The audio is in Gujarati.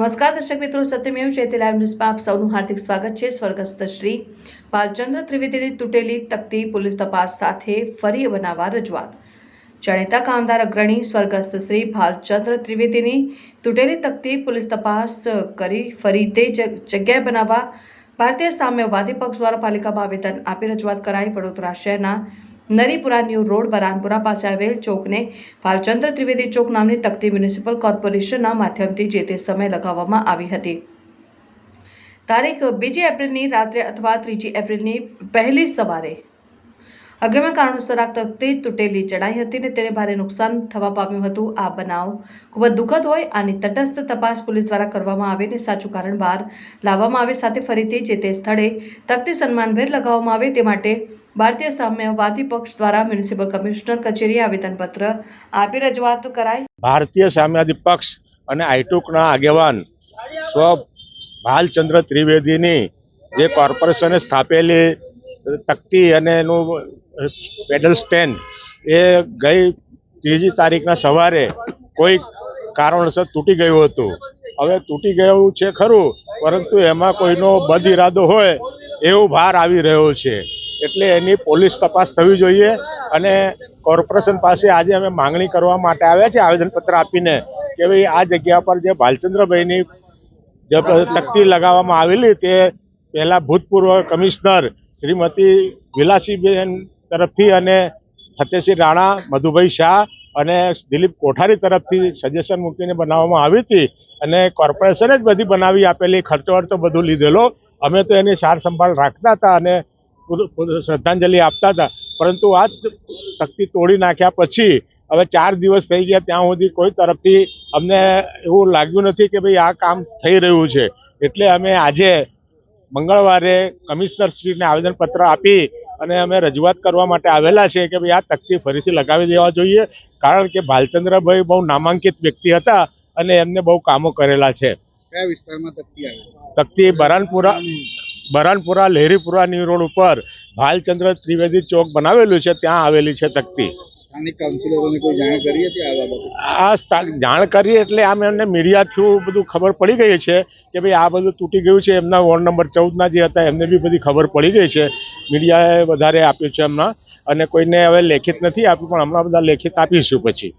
નમસ્કાર દર્શક મિત્રો સત્યમેવ જયતે લાઈવ ન્યૂઝમાં આપ સૌનું હાર્દિક સ્વાગત છે. સ્વર્ગસ્થ શ્રી બાલચંદ્ર ત્રિવેદીની તૂટેલી તકતી પોલીસ તપાસ સાથે ફરી બનાવવા રજૂઆત. જાણીતા કામદાર અગ્રણી સ્વર્ગસ્થ શ્રી ભાલચંદ્ર ત્રિવેદીની તૂટેલી તકતી પોલીસ તપાસ કરી ફરી તે જગ્યાએ બનાવવા ભારતીય સામ્યવાદી પક્ષ દ્વારા પાલિકામાં આવેદન આપી રજૂઆત કરાઈ. વડોદરા શહેરના નરીપુરા ન્યૂ રોડ, બરાનપુરા પાસે આવેલ ચોકને ભાલચંદ્ર ત્રિવેદી ચોક નામની તકતી મ્યુનિસિપલ કોર્પોરેશનના માધ્યમથી જે તે સમય લગાવવામાં આવી હતી. તારીખ બીજી એપ્રિલની રાત્રે અથવા ત્રીજી એપ્રિલની પહેલી સવારે અગમ્ય કારણોસર આ તકતી તૂટેલી ચડાઈ હતી ને તેને ભારે નુકસાન થવા પામ્યું હતું. આ બનાવ ખૂબ જ દુઃખદ હોય આની તટસ્થ તપાસ પોલીસ દ્વારા કરવામાં આવે ને સાચું કારણ બહાર લાવવામાં આવે. સાથે ફરીથી જે તે સ્થળે તકતી સન્માનભેર લગાવવામાં આવે તે માટે ભારતીય સામ્યવાદી પક્ષ દ્વારા મ્યુનિસિપલ કમિશનર કચેરીએ આવેદનપત્ર આપી રજૂઆત કરાઈ. ભારતીય સામ્યવાદી પક્ષ અને આઈટુકના આગેવાન સ્વ ભાલચંદ્ર ત્રિવેદીની જે કોર્પોરેશને સ્થાપેલી તકતી અને એનું પેડલ સ્ટેન્ડ એ ગઈ ત્રીજી તારીખના સવારે કોઈ કારણસર તૂટી ગયું હતું. હવે તૂટી ગયું છે ખરું, પરંતુ એમાં કોઈનો બદ ઇરાદો હોય એવું ભાર આવી રહ્યો છે. એટલે એની પોલીસ તપાસ થવી જોઈએ અને કોર્પોરેશન પાસે આજે અમે માંગણી કરવા માટે આવ્યા છે આવેદનપત્ર આપીને કે ભાઈ આ જગ્યા પર જે ભાલચંદ્રભાઈની જે તકતી લગાવવામાં આવેલી તે પહેલા ભૂતપૂર્વ કમિશનર શ્રીમતી વિલાસીબેન તરફથી અને ફતેસિંહ રાણા, મધુભાઈ શાહ અને દિલીપ કોઠારી તરફથી સજેશન મૂકીને બનાવવામાં આવી હતી અને કોર્પોરેશને જ બધી બનાવી આપેલી, ખર્ચો વર્ચો બધું લીધેલો. અમે તો એની સાર સંભાળ રાખતા હતા અને શ્રદ્ધાંજલિ આપતા હતા. પરંતુ આ તકતી તોડી નાખ્યા પછી હવે ચાર દિવસ થઈ ગયા ત્યાં સુધી કોઈ તરફથી અમને એવું લાગ્યું નથી કે ભાઈ આ કામ થઈ રહ્યું છે. એટલે અમે આજે મંગળવારે કમિશનરશ્રીને આવેદનપત્ર આપી અને અમે રજૂઆત કરવા માટે આવેલા છે કે ભાઈ આ તકતી ફરીથી લગાવી દેવા જોઈએ કારણ કે ભાલચંદ્રભાઈ બહુ નામાંકિત વ્યક્તિ હતા અને એમને બહુ કામો કરેલા છે. કયા વિસ્તારમાં તકતી આવી? તકતી બરાનપુરા બરાનપુરા લહેરીપુરાની રોડ ઉપર ભાલચંદ્ર ત્રિવેદી ચોક બનાવેલું છે ત્યાં આવેલી છે તકતી. આ બાબતે? આ સ્થા- જાણ કરી એટલે આમ એમને મીડિયા થ્રુ બધું ખબર પડી ગઈ છે કે ભાઈ આ બધું તૂટી ગયું છે એમના વોર્ડ નંબર ચૌદના જે હતા એમને બી બધી ખબર પડી ગઈ છે. મીડિયાએ વધારે આપ્યું છે એમના અને કોઈને હવે લેખિત નથી આપ્યું પણ હમણાં બધા લેખિત આપીશું પછી.